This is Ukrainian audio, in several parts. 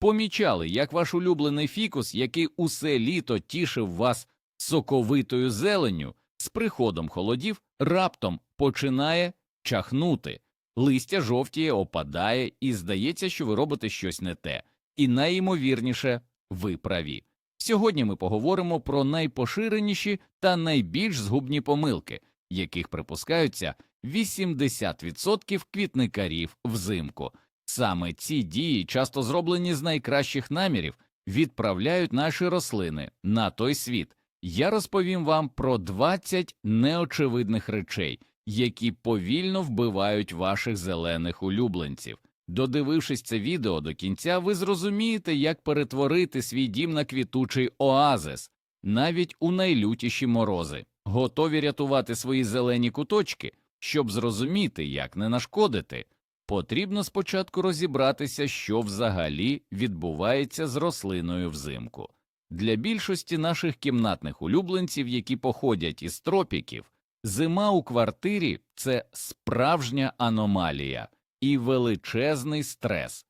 Помічали, як ваш улюблений фікус, який усе літо тішив вас соковитою зеленню, з приходом холодів раптом починає чахнути. Листя жовтіє, опадає, і здається, що ви робите щось не те. І найімовірніше, ви праві. Сьогодні ми поговоримо про найпоширеніші та найбільш згубні помилки, яких припускаються 80% квітникарів взимку. Саме ці дії, часто зроблені з найкращих намірів, відправляють наші рослини на той світ. Я розповім вам про 20 неочевидних речей, які повільно вбивають ваших зелених улюбленців. Додивившись це відео до кінця, ви зрозумієте, як перетворити свій дім на квітучий оазис, навіть у найлютіші морози, готові рятувати свої зелені куточки, щоб зрозуміти, як не нашкодити. Потрібно спочатку розібратися, що взагалі відбувається з рослиною взимку. Для більшості наших кімнатних улюбленців, які походять із тропіків, зима у квартирі це справжня аномалія і величезний стрес.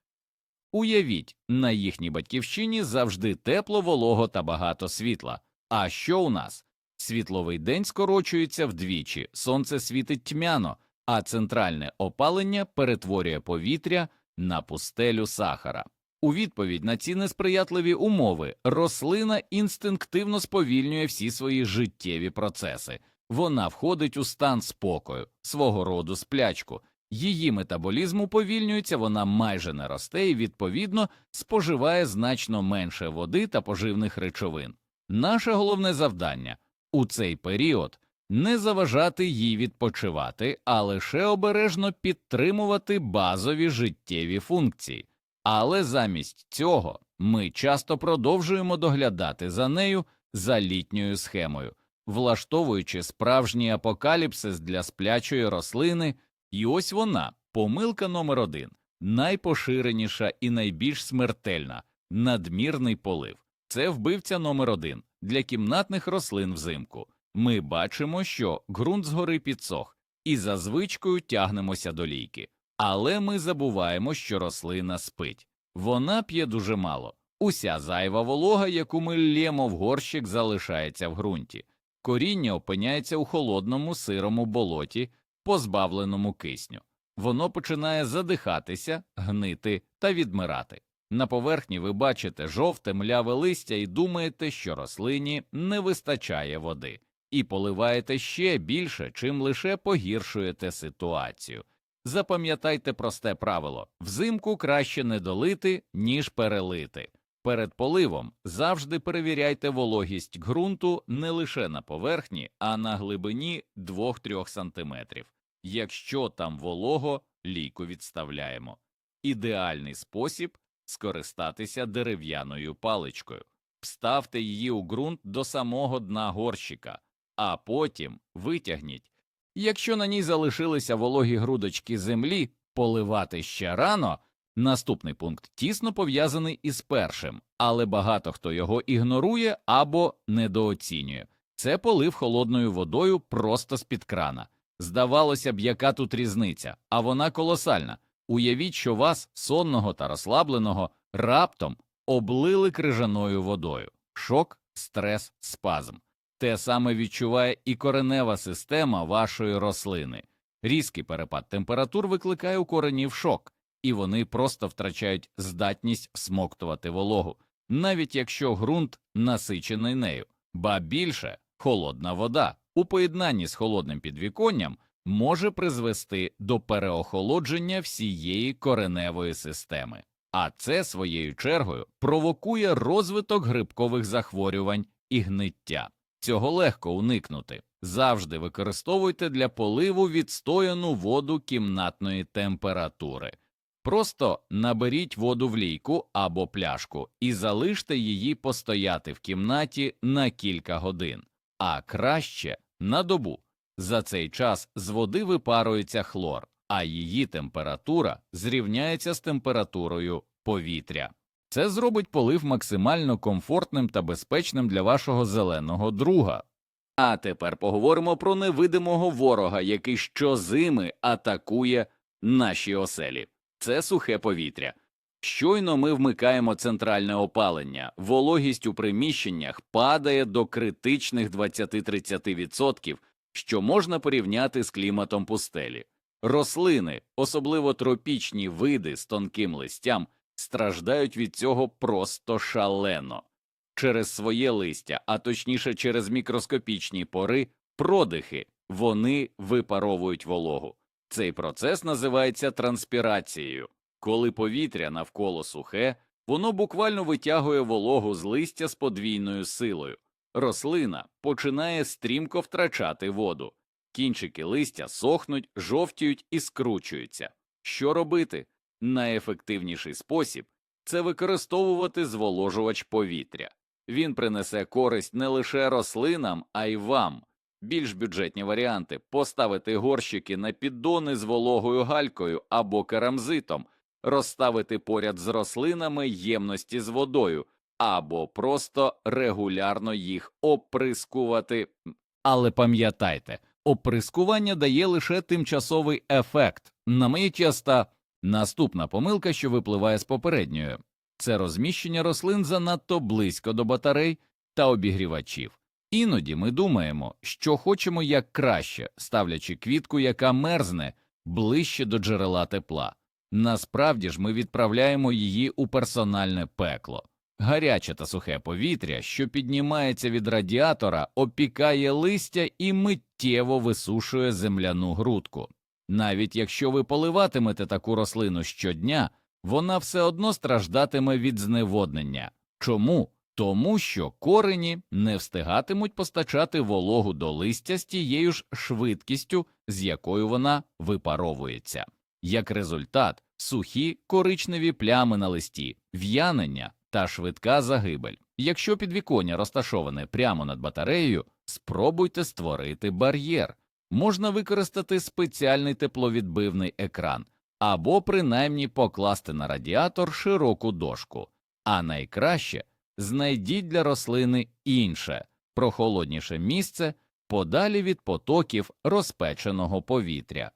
Уявіть, на їхній батьківщині завжди тепло, волого та багато світла. А що у нас? Світловий день скорочується вдвічі, сонце світить тьмяно, а центральне опалення перетворює повітря на пустелю сахара. У відповідь на ці несприятливі умови рослина інстинктивно сповільнює всі свої життєві процеси. Вона входить у стан спокою, свого роду сплячку. Її метаболізм уповільнюється, вона майже не росте і, відповідно, споживає значно менше води та поживних речовин. Наше головне завдання у цей період не заважати їй відпочивати, а лише обережно підтримувати базові життєві функції. Але замість цього ми часто продовжуємо доглядати за нею за літньою схемою, влаштовуючи справжній апокаліпсис для сплячої рослини, і ось вона, помилка номер один, найпоширеніша і найбільш смертельна надмірний полив. Це вбивця номер один для кімнатних рослин взимку. Ми бачимо, що ґрунт згори підсох, і за звичкою тягнемося до лійки. Але ми забуваємо, що рослина спить. Вона п'є дуже мало. Уся зайва волога, яку ми лємо в горщик, залишається в ґрунті. Коріння опиняється у холодному сирому болоті, позбавленому кисню. Воно починає задихатися, гнити та відмирати. На поверхні ви бачите жовте мляве листя і думаєте, що рослині не вистачає води, і поливаєте ще більше, чим лише погіршуєте ситуацію. Запам'ятайте просте правило взимку краще не долити, ніж перелити. Перед поливом завжди перевіряйте вологість ґрунту не лише на поверхні, а на глибині 2-3 см. Якщо там волого, лійку відставляємо. Ідеальний спосіб скористатися дерев'яною паличкою. Вставте її у ґрунт до самого дна горщика, а потім витягніть. Якщо на ній залишилися вологі грудочки землі, поливати ще рано. Наступний пункт тісно пов'язаний із першим, але багато хто його ігнорує або недооцінює. Це полив холодною водою просто з-під крана. Здавалося б, яка тут різниця, а вона колосальна. Уявіть, що вас, сонного та розслабленого, раптом облили крижаною водою. Шок, стрес, спазм. Те саме відчуває і коренева система вашої рослини. Різкий перепад температур викликає у коренів шок, і вони просто втрачають здатність всмоктувати вологу, навіть якщо ґрунт насичений нею, ба більше холодна вода у поєднанні з холодним підвіконням може призвести до переохолодження всієї кореневої системи, а це своєю чергою провокує розвиток грибкових захворювань і гниття. Цього легко уникнути. Завжди використовуйте для поливу відстояну воду кімнатної температури. Просто наберіть воду в лійку або пляшку і залиште її постояти в кімнаті на кілька годин, а краще на добу. За цей час з води випарується хлор, а її температура зрівняється з температурою повітря. Це зробить полив максимально комфортним та безпечним для вашого зеленого друга. А тепер поговоримо про невидимого ворога, який щозими атакує наші оселі. Це сухе повітря. Щойно ми вмикаємо центральне опалення, вологість у приміщеннях падає до критичних 20-30%, що можна порівняти з кліматом пустелі. Рослини, особливо тропічні види з тонким листям, страждають від цього просто шалено. Через своє листя, а точніше через мікроскопічні пори, продихи, вони випаровують вологу. Цей процес називається транспірацією. Коли повітря навколо сухе, воно буквально витягує вологу з листя з подвійною силою. Рослина починає стрімко втрачати воду. Кінчики листя сохнуть, жовтіють і скручуються. Що робити? Найефективніший спосіб це використовувати зволожувач повітря. Він принесе користь не лише рослинам, а й вам. Більш бюджетні варіанти поставити горщики на піддони з вологою галькою або керамзитом, розставити поряд з рослинами ємності з водою, або просто регулярно їх оприскувати. Але пам'ятайте, оприскування дає лише тимчасовий ефект. На моє часто наступна помилка, що випливає з попередньої, це розміщення рослин занадто близько до батарей та обігрівачів. Іноді ми думаємо, що хочемо як краще, ставлячи квітку, яка мерзне ближче до джерела тепла. Насправді ж ми відправляємо її у персональне пекло. Гаряче та сухе повітря, що піднімається від радіатора, опікає листя і миттєво висушує земляну грудку. Навіть якщо ви поливатимете таку рослину щодня, вона все одно страждатиме від зневоднення. Чому? Тому що корені не встигатимуть постачати вологу до листя з тією ж швидкістю, з якою вона випаровується. Як результат, сухі коричневі плями на листі, в'янення та швидка загибель. Якщо підвіконня розташоване прямо над батареєю, спробуйте створити бар'єр. Можна використати спеціальний тепловідбивний екран або принаймні покласти на радіатор широку дошку, а найкраще знайдіть для рослини інше, прохолодніше місце подалі від потоків розпеченого повітря.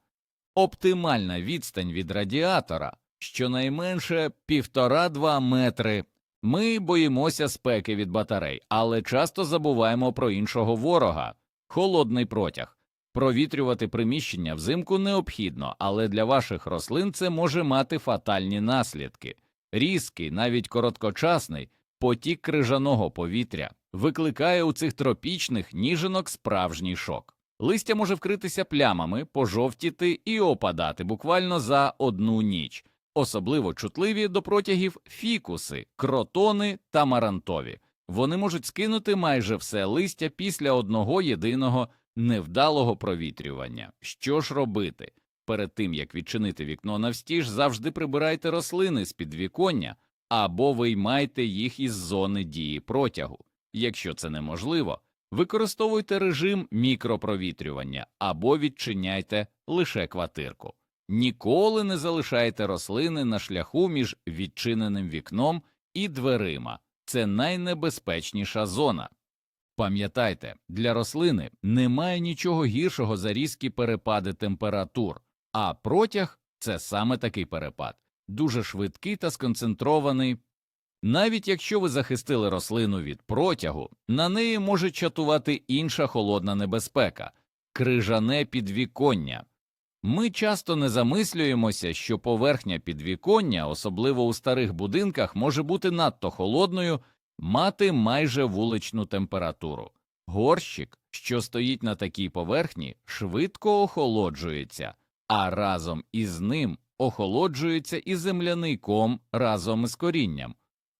Оптимальна відстань від радіатора щонайменше 1,5-2 метри. Ми боїмося спеки від батарей, але часто забуваємо про іншого ворога холодний протяг. Провітрювати приміщення взимку необхідно, але для ваших рослин це може мати фатальні наслідки. Різкий, навіть короткочасний потік крижаного повітря викликає у цих тропічних ніжинок справжній шок. Листя може вкритися плямами, пожовтіти і опадати буквально за одну ніч, особливо чутливі до протягів фікуси, кротони та марантові. Вони можуть скинути майже все листя після одного єдиного невдалого провітрювання. Що ж робити? Перед тим як відчинити вікно навстіж, завжди прибирайте рослини з під віконня або виймайте їх із зони дії протягу. Якщо це неможливо, використовуйте режим мікропровітрювання або відчиняйте лише квартирку. Ніколи не залишайте рослини на шляху між відчиненим вікном і дверима. Це найнебезпечніша зона. Пам'ятайте, для рослини немає нічого гіршого за різкі перепади температур, а протяг це саме такий перепад, дуже швидкий та сконцентрований. Навіть якщо ви захистили рослину від протягу, на неї може чатувати інша холодна небезпека крижане підвіконня. Ми часто не замислюємося, що поверхня підвіконня, особливо у старих будинках, може бути надто холодною, мати майже вуличну температуру. Горщик, що стоїть на такій поверхні, швидко охолоджується, а разом із ним охолоджується і земляний ком разом із корінням.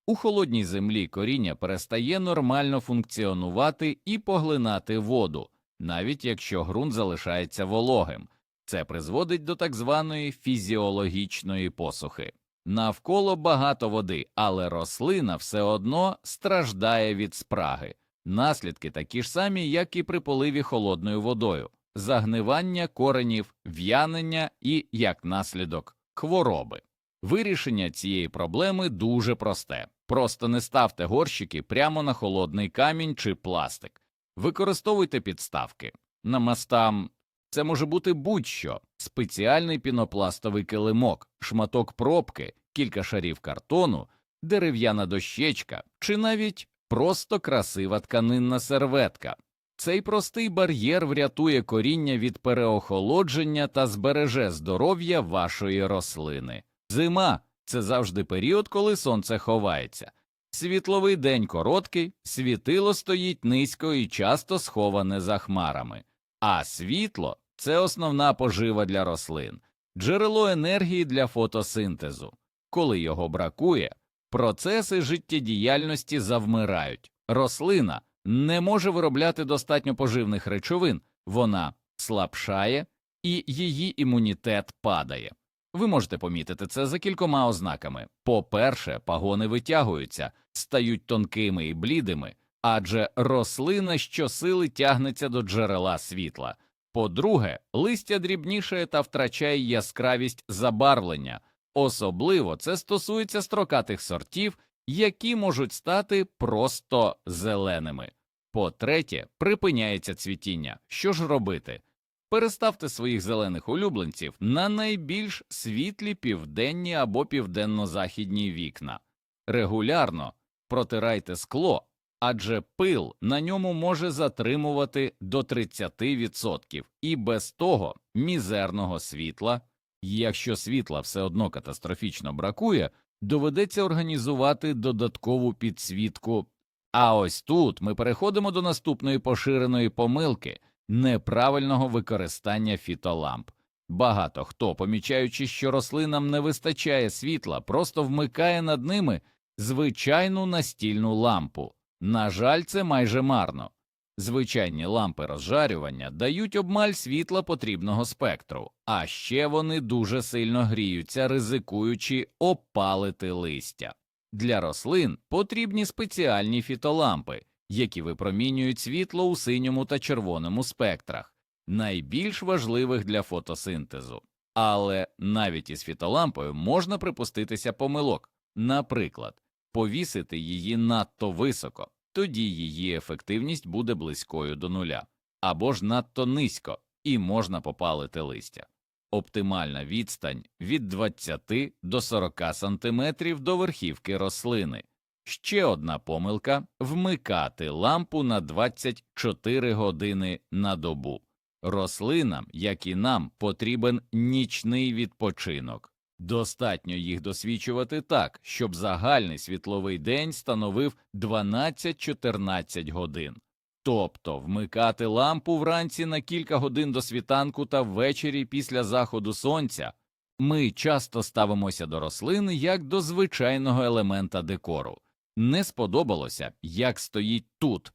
У холодній землі коріння перестає нормально функціонувати і поглинати воду, навіть якщо ґрунт залишається вологим. Це призводить до так званої фізіологічної посухи. Навколо багато води, але рослина все одно страждає від спраги. Наслідки такі ж самі, як і при поливі холодною водою, загнивання коренів, в'янення і, як наслідок, хвороби. Вирішення цієї проблеми дуже просте. Просто не ставте горщики прямо на холодний камінь чи пластик. Використовуйте підставки. На мостам це може бути будь-що спеціальний пінопластовий килимок, шматок пробки, кілька шарів картону, дерев'яна дощечка чи навіть просто красива тканинна серветка. Цей простий бар'єр врятує коріння від переохолодження та збереже здоров'я вашої рослини. Зима це завжди період, коли сонце ховається. Світловий день короткий, світило стоїть низько і часто сховане за хмарами, а світло це основна пожива для рослин, джерело енергії для фотосинтезу. Коли його бракує, процеси життєдіяльності завмирають. Рослина не може виробляти достатньо поживних речовин, вона слабшає і її імунітет падає. Ви можете помітити це за кількома ознаками. По-перше, пагони витягуються, стають тонкими і блідими, адже рослина щосили тягнеться до джерела світла. По-друге, листя дрібнішає та втрачає яскравість забарвлення. Особливо це стосується строкатих сортів, які можуть стати просто зеленими. По-третє, припиняється цвітіння. Що ж робити? Переставте своїх зелених улюбленців на найбільш світлі південні або південно-західні вікна. Регулярно протирайте скло, адже пил на ньому може затримувати до 30% і без того мізерного світла. Якщо світла все одно катастрофічно бракує, доведеться організувати додаткову підсвітку. А ось тут ми переходимо до наступної поширеної помилки неправильного використання фітоламп. Багато хто, помічаючи, що рослинам не вистачає світла, просто вмикає над ними звичайну настільну лампу. На жаль, це майже марно. Звичайні лампи розжарювання дають обмаль світла потрібного спектру, а ще вони дуже сильно гріються, ризикуючи опалити листя. Для рослин потрібні спеціальні фітолампи, які випромінюють світло у синьому та червоному спектрах, найбільш важливих для фотосинтезу. Але навіть із фітолампою можна припуститися помилок, наприклад, повісити її надто високо, тоді її ефективність буде близькою до нуля, або ж надто низько, і можна попалити листя. Оптимальна відстань від 20 до 40 см до верхівки рослини. Ще одна помилка вмикати лампу на 24 години на добу. Рослинам, як і нам, потрібен нічний відпочинок. Достатньо їх досвідчувати так, щоб загальний світловий день становив 12-14 годин. Тобто вмикати лампу вранці на кілька годин до світанку та ввечері після заходу сонця ми часто ставимося до рослин як до звичайного елемента декору. Не сподобалося, як стоїть тут.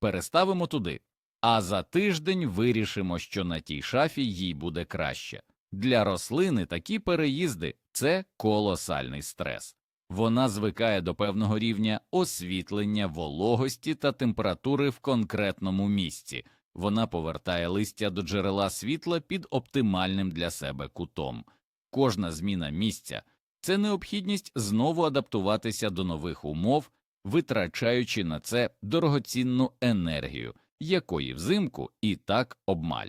Переставимо туди, а за тиждень вирішимо, що на тій шафі їй буде краще. Для рослини такі переїзди це колосальний стрес. Вона звикає до певного рівня освітлення, вологості та температури в конкретному місці. Вона повертає листя до джерела світла під оптимальним для себе кутом. Кожна зміна місця це необхідність знову адаптуватися до нових умов, витрачаючи на це дорогоцінну енергію, якої взимку і так обмаль.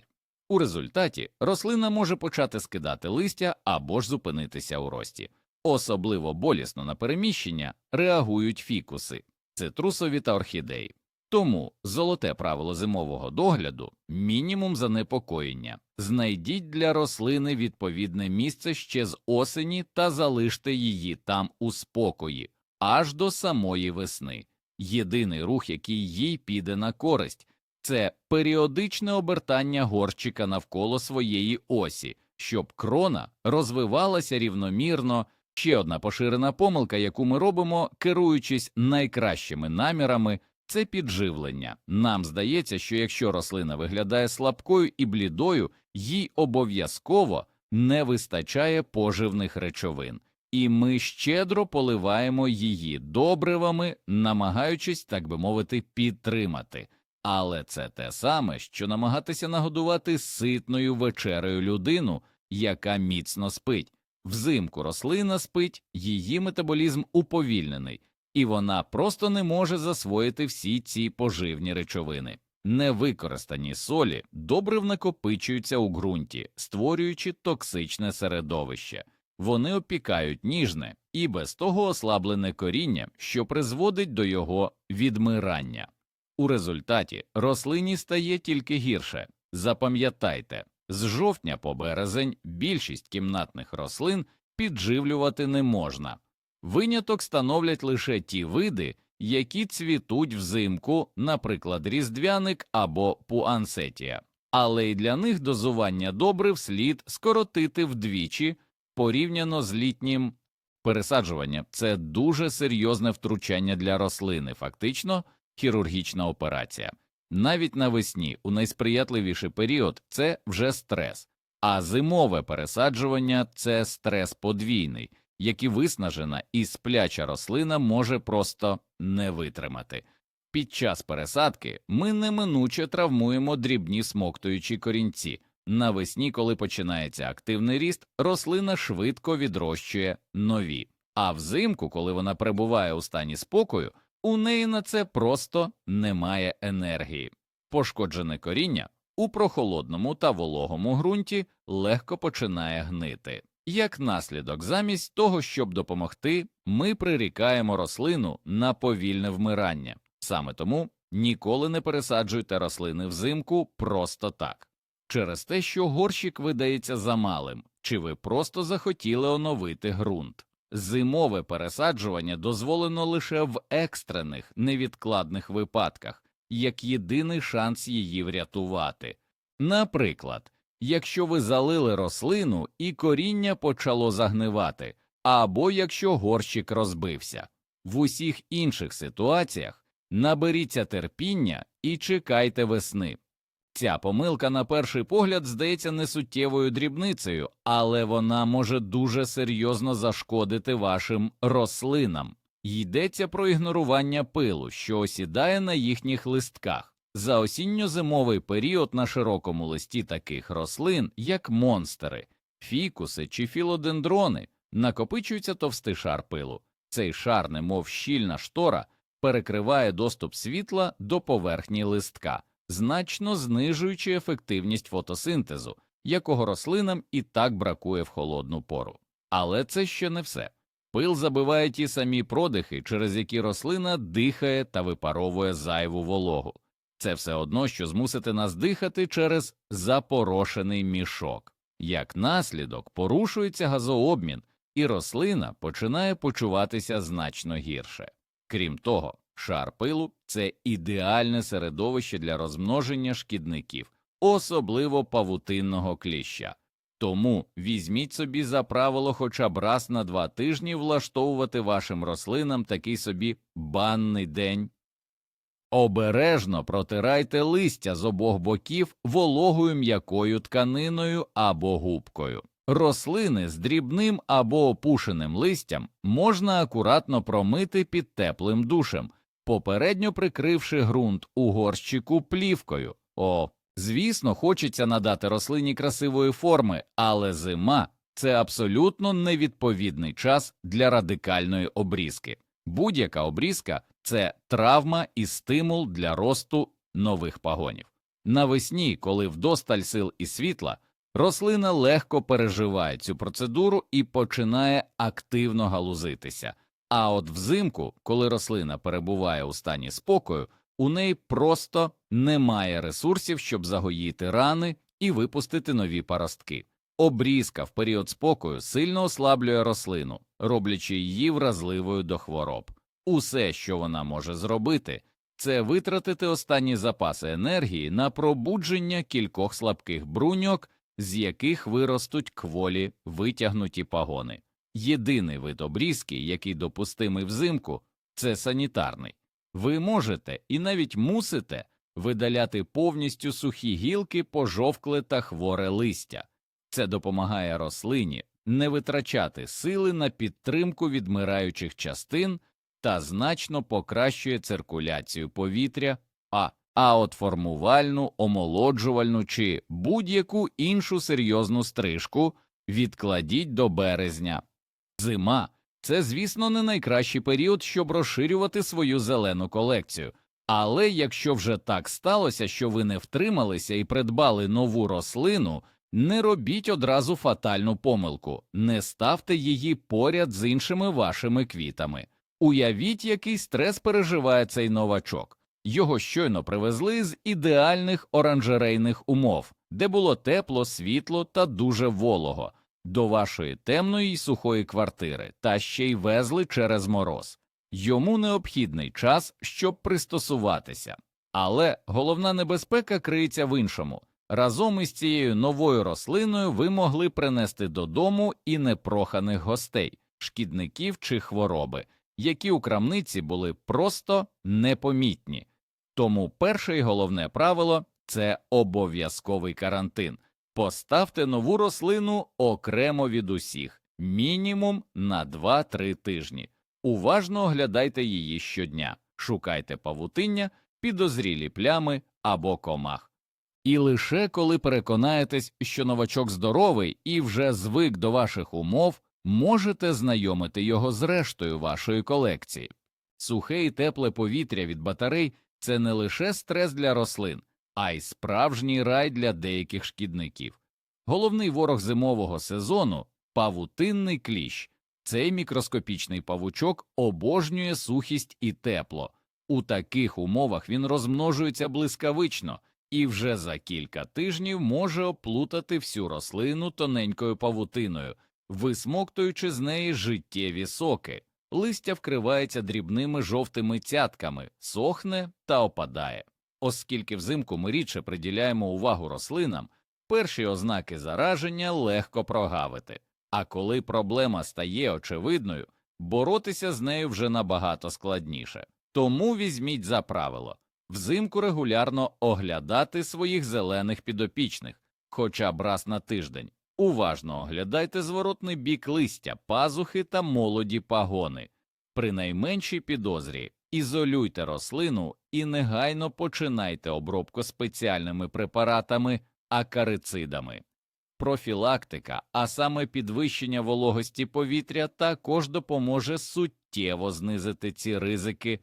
У результаті рослина може почати скидати листя або ж зупинитися у рості. Особливо болісно на переміщення реагують фікуси, цитрусові та орхідеї. Тому золоте правило зимового догляду мінімум занепокоєння. Знайдіть для рослини відповідне місце ще з осені та залиште її там у спокої аж до самої весни. Єдиний рух, який їй піде на користь, це періодичне обертання горщика навколо своєї осі, щоб крона розвивалася рівномірно. Ще одна поширена помилка, яку ми робимо, керуючись найкращими намірами, це підживлення. Нам здається, що якщо рослина виглядає слабкою і блідою, їй обов'язково не вистачає поживних речовин, і ми щедро поливаємо її добривами, намагаючись, так би мовити, підтримати. Але це те саме, що намагатися нагодувати ситною вечерею людину, яка міцно спить. Взимку рослина спить, її метаболізм уповільнений, і вона просто не може засвоїти всі ці поживні речовини. Невикористані солі добре накопичуються у ґрунті, створюючи токсичне середовище. вони опікають ніжне і без того ослаблене коріння, що призводить до його відмирання. У результаті рослині стає тільки гірше. Запам'ятайте, з жовтня по березень більшість кімнатних рослин підживлювати не можна. Виняток становлять лише ті види, які цвітуть взимку, наприклад, різдвяник або пуансетія. Але й для них дозування добрив слід скоротити вдвічі порівняно з літнім пересаджуванням. Це дуже серйозне втручання для рослини, фактично хірургічна операція. Навіть навесні, у найсприятливіший період, це вже стрес, а зимове пересаджування це стрес подвійний, який виснажена і спляча рослина може просто не витримати. Під час пересадки ми неминуче травмуємо дрібні смоктуючі корінці. Навесні, коли починається активний ріст, рослина швидко відрощує нові. А взимку, коли вона перебуває у стані спокою, у неї на це просто немає енергії. Пошкоджене коріння у прохолодному та вологому ґрунті легко починає гнити. Як наслідок, замість того, щоб допомогти, ми прирікаємо рослину на повільне вмирання. Саме тому ніколи не пересаджуйте рослини взимку просто так, через те, що горщик видається замалим, чи ви просто захотіли оновити ґрунт. Зимове пересаджування дозволено лише в екстрених невідкладних випадках, як єдиний шанс її врятувати. Наприклад, якщо ви залили рослину і коріння почало загнивати, або якщо горщик розбився. В усіх інших ситуаціях наберіться терпіння і чекайте весни. Ця помилка, на перший погляд, здається несуттєвою дрібницею, але вона може дуже серйозно зашкодити вашим рослинам. Йдеться про ігнорування пилу, що осідає на їхніх листках. За осінньо-зимовий період на широкому листі таких рослин, як монстери, фікуси чи філодендрони, накопичується товстий шар пилу. Цей шар, немов щільна штора, перекриває доступ світла до поверхні листка, значно знижуючи ефективність фотосинтезу, якого рослинам і так бракує в холодну пору. Але це ще не все. Пил забиває ті самі продихи, через які рослина дихає та випаровує зайву вологу. Це все одно, що змусити нас дихати через запорошений мішок. Як наслідок порушується газообмін, і рослина починає почуватися значно гірше. Крім того, шар пилу це ідеальне середовище для розмноження шкідників, особливо павутинного кліща. Тому візьміть собі за правило хоча б раз на два тижні влаштовувати вашим рослинам такий собі банний день. Обережно протирайте листя з обох боків вологою м'якою тканиною або губкою. Рослини з дрібним або опушеним листям можна акуратно промити під теплим душем, попередньо прикривши ґрунт у горщику плівкою. О, звісно, хочеться надати рослині красивої форми, але зима це абсолютно невідповідний час для радикальної обрізки. Будь-яка обрізка це травма і стимул для росту нових пагонів. Навесні, коли вдосталь сил і світла, рослина легко переживає цю процедуру і починає активно галузитися. А от взимку, коли рослина перебуває у стані спокою, у неї просто немає ресурсів, щоб загоїти рани і випустити нові паростки. Обрізка в період спокою сильно ослаблює рослину, роблячи її вразливою до хвороб. Усе, що вона може зробити, це витратити останні запаси енергії на пробудження кількох слабких бруньок, з яких виростуть кволі витягнуті пагони. Єдиний вид обрізки, який допустимий взимку, це санітарний. Ви можете і навіть мусите видаляти повністю сухі гілки, пожовкле та хворе листя. Це допомагає рослині не витрачати сили на підтримку відмираючих частин та значно покращує циркуляцію повітря, а, а от формувальну, омолоджувальну чи будь-яку іншу серйозну стрижку відкладіть до березня. Зима це, звісно, не найкращий період, щоб розширювати свою зелену колекцію. Але якщо вже так сталося, що ви не втрималися і придбали нову рослину, Не робіть одразу фатальну помилку, не ставте її поряд з іншими вашими квітами. Уявіть, який стрес переживає цей новачок. Його щойно привезли з ідеальних оранжерейних умов, де було тепло, світло та дуже волого, до вашої темної й сухої квартири, та ще й везли через мороз. Йому необхідний час, щоб пристосуватися. Але головна небезпека криється в іншому. Разом із цією новою рослиною ви могли принести додому і непроханих гостей, шкідників чи хвороби, які у крамниці були просто непомітні. Тому перше і головне правило це обов'язковий карантин. Поставте нову рослину окремо від усіх, мінімум на 2-3 тижні. Уважно оглядайте її щодня, шукайте павутиння, підозрілі плями або комах. І лише коли переконаєтесь, що новачок здоровий і вже звик до ваших умов, можете знайомити його з рештою вашої колекції. Сухе і тепле повітря від батарей це не лише стрес для рослин, а й справжній рай для деяких шкідників. Головний ворог зимового сезону павутинний кліщ. Цей мікроскопічний павучок обожнює сухість і тепло. У таких умовах він розмножується блискавично і вже за кілька тижнів може оплутати всю рослину тоненькою павутиною, висмоктуючи з неї життєві соки. Листя вкривається дрібними жовтими цятками, сохне та опадає. Оскільки взимку ми рідше приділяємо увагу рослинам, перші ознаки зараження легко прогавити. А коли проблема стає очевидною, боротися з нею вже набагато складніше. Тому візьміть за правило взимку регулярно оглядати своїх зелених підопічних, хоча б раз на тиждень. Уважно оглядайте зворотний бік листя, пазухи та молоді пагони. При найменшій підозрі ізолюйте рослину і негайно починайте обробку спеціальними препаратами акарицидами. Профілактика, а саме підвищення вологості повітря, також допоможе суттєво знизити ці ризики.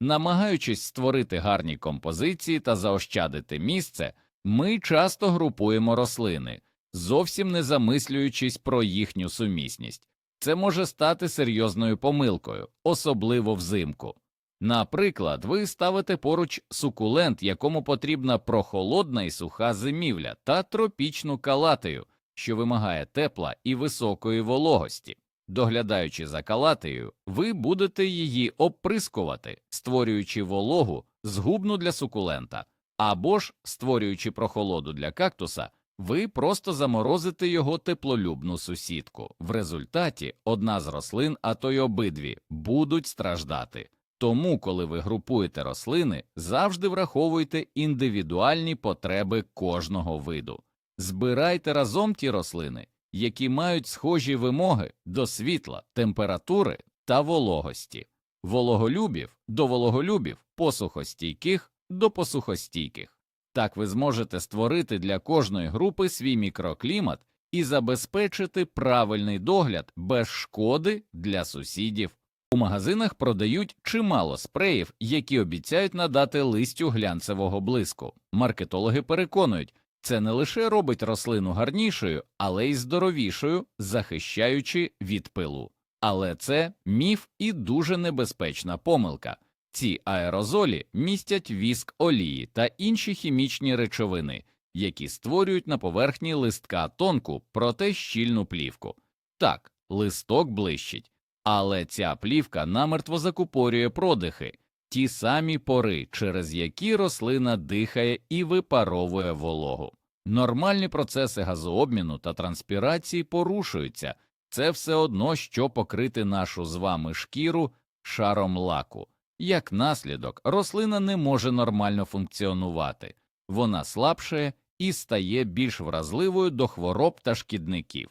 Намагаючись створити гарні композиції та заощадити місце, ми часто групуємо рослини, зовсім не замислюючись про їхню сумісність. Це може стати серйозною помилкою, особливо взимку. Наприклад, ви ставите поруч сукулент, якому потрібна прохолодна і суха зимівля, та тропічну калатею, що вимагає тепла і високої вологості. Доглядаючи за калатею, ви будете її оприскувати, створюючи вологу згубну для сукулента, або ж створюючи прохолоду для кактуса, ви просто заморозите його теплолюбну сусідку. В результаті одна з рослин, а то й обидві, будуть страждати. Тому, коли ви групуєте рослини, завжди враховуйте індивідуальні потреби кожного виду. Збирайте разом ті рослини, які мають схожі вимоги до світла, температури та вологості, вологолюбів до вологолюбів, посухостійких до посухостійких. Так ви зможете створити для кожної групи свій мікроклімат і забезпечити правильний догляд без шкоди для сусідів. У магазинах продають чимало спреїв, які обіцяють надати листю глянцевого блиску. Маркетологи переконують, це не лише робить рослину гарнішою, але й здоровішою, захищаючи від пилу. Але це міф і дуже небезпечна помилка. Ці аерозолі містять віск олії та інші хімічні речовини, які створюють на поверхні листка тонку, проте щільну плівку. Так, листок блищить, але ця плівка намертво закупорює продихи, ті самі пори, через які рослина дихає і випаровує вологу. Нормальні процеси газообміну та транспірації порушуються, це все одно, що покрити нашу з вами шкіру шаром лаку. Як наслідок, рослина не може нормально функціонувати, вона слабшає і стає більш вразливою до хвороб та шкідників.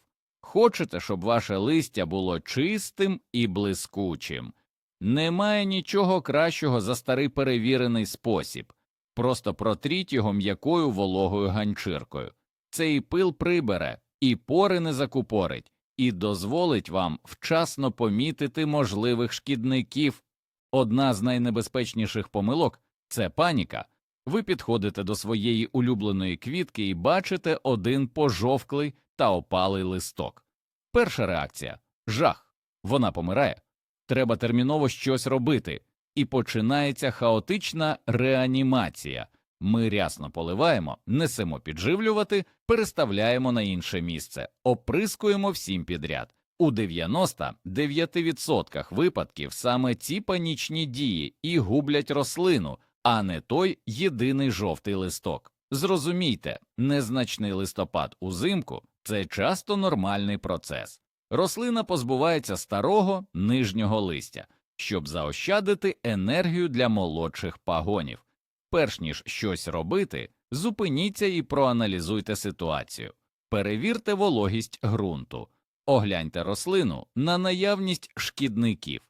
Хочете, щоб ваше листя було чистим і блискучим. Немає нічого кращого за старий перевірений спосіб. Просто протріть його м'якою вологою ганчіркою. Цей пил прибере, і пори не закупорить, і дозволить вам вчасно помітити можливих шкідників. Одна з найнебезпечніших помилок це паніка. Ви підходите до своєї улюбленої квітки і бачите один пожовклий та опалий листок. Перша реакція жах. Вона помирає. Треба терміново щось робити, і починається хаотична реанімація. Ми рясно поливаємо, несемо підживлювати, переставляємо на інше місце, оприскуємо всім підряд. У 99% випадків саме ці панічні дії і гублять рослину, а не той єдиний жовтий листок. Зрозумійте, незначний листопад узимку це часто нормальний процес. Рослина позбувається старого нижнього листя, щоб заощадити енергію для молодших пагонів. Перш ніж щось робити, зупиніться і проаналізуйте ситуацію. Перевірте вологість ґрунту, огляньте рослину на наявність шкідників.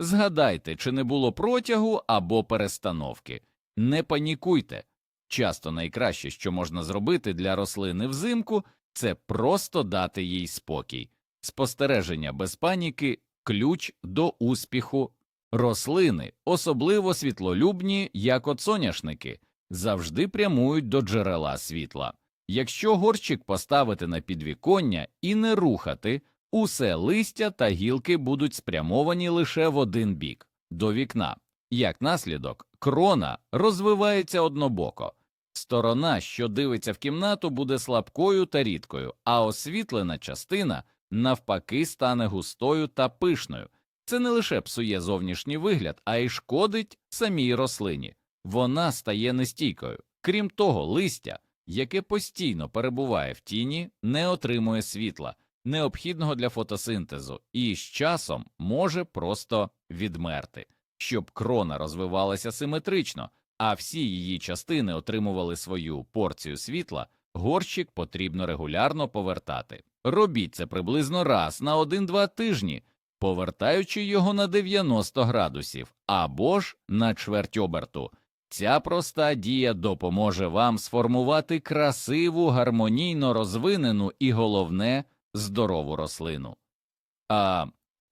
Згадайте, чи не було протягу або перестановки. Не панікуйте. Часто найкраще, що можна зробити для рослини взимку, це просто дати їй спокій. Спостереження без паніки ключ до успіху. Рослини, особливо світлолюбні, як от соняшники, завжди прямують до джерела світла. Якщо горщик поставити на підвіконня і не рухати, усе листя та гілки будуть спрямовані лише в один бік до вікна. Як наслідок, крона розвивається однобоко. Сторона, що дивиться в кімнату, буде слабкою та рідкою, а освітлена частина навпаки стане густою та пишною. Це не лише псує зовнішній вигляд, а й шкодить самій рослині. Вона стає нестійкою. Крім того, листя, яке постійно перебуває в тіні, не отримує світла, необхідного для фотосинтезу, і з часом може просто відмерти. Щоб крона розвивалася симетрично, а всі її частини отримували свою порцію світла, горщик потрібно регулярно повертати. Робіть це приблизно раз на 1-2 тижні, повертаючи його на 90 градусів або ж на чверть оберту. Ця проста дія допоможе вам сформувати красиву, гармонійно розвинену і головне здорову рослину. А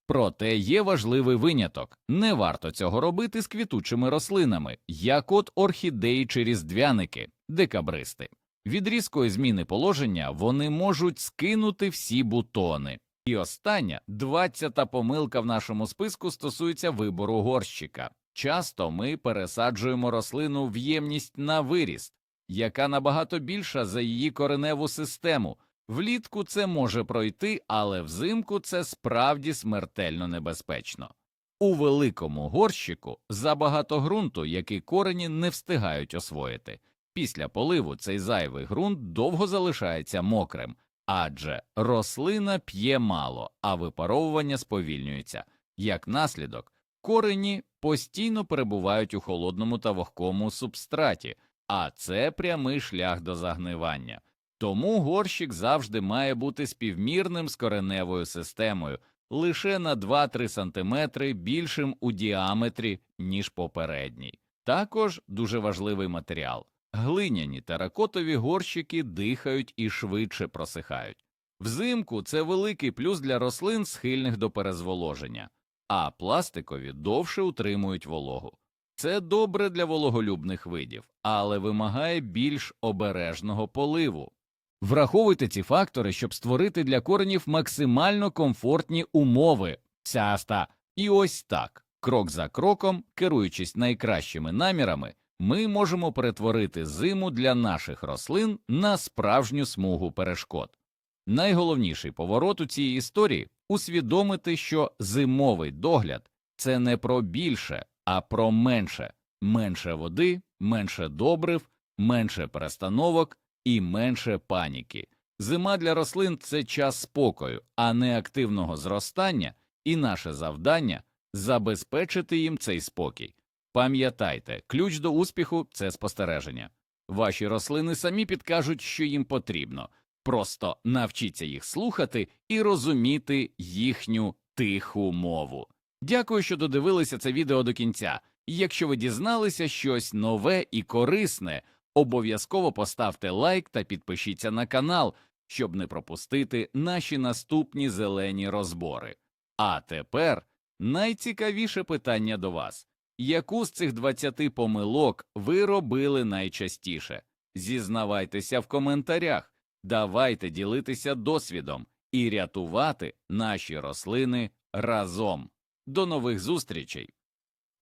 проте є важливий виняток не варто цього робити з квітучими рослинами, як от орхідеї чи різдвяники, декабристи. Від різкої зміни положення вони можуть скинути всі бутони. І остання, двадцята помилка в нашому списку стосується вибору горщика. Часто ми пересаджуємо рослину в ємність на виріст, яка набагато більша за її кореневу систему. Влітку це може пройти, але взимку це справді смертельно небезпечно. У великому горщику забагато ґрунту, який корені не встигають освоїти. Після поливу цей зайвий ґрунт довго залишається мокрим, адже рослина п'є мало, а випаровування сповільнюється. Як наслідок, корені постійно перебувають у холодному та вогкому субстраті, а це прямий шлях до загнивання. Тому горщик завжди має бути співмірним з кореневою системою, лише на 2-3 см більшим у діаметрі, ніж попередній. Також дуже важливий матеріал. Глиняні теракотові горщики дихають і швидше просихають. Взимку це великий плюс для рослин, схильних до перезволоження, а пластикові довше утримують вологу. Це добре для вологолюбних видів, але вимагає більш обережного поливу. Враховуйте ці фактори, щоб створити для коренів максимально комфортні умови. Цяста. І ось так, крок за кроком, керуючись найкращими намірами, ми можемо перетворити зиму для наших рослин на справжню смугу перешкод. Найголовніший поворот у цій історії усвідомити, що зимовий догляд це не про більше, а про менше, менше води, менше добрив, менше перестановок і менше паніки. Зима для рослин це час спокою, а не активного зростання, і наше завдання забезпечити їм цей спокій. Пам'ятайте, ключ до успіху це спостереження. Ваші рослини самі підкажуть, що їм потрібно. Просто навчіться їх слухати і розуміти їхню тиху мову. Дякую, що додивилися це відео до кінця. Якщо ви дізналися щось нове і корисне, обов'язково поставте лайк та підпишіться на канал, щоб не пропустити наші наступні зелені розбори. А тепер найцікавіше питання до вас. Яку з цих 20 помилок ви робили найчастіше? Зізнавайтеся в коментарях, давайте ділитися досвідом і рятувати наші рослини разом. До нових зустрічей!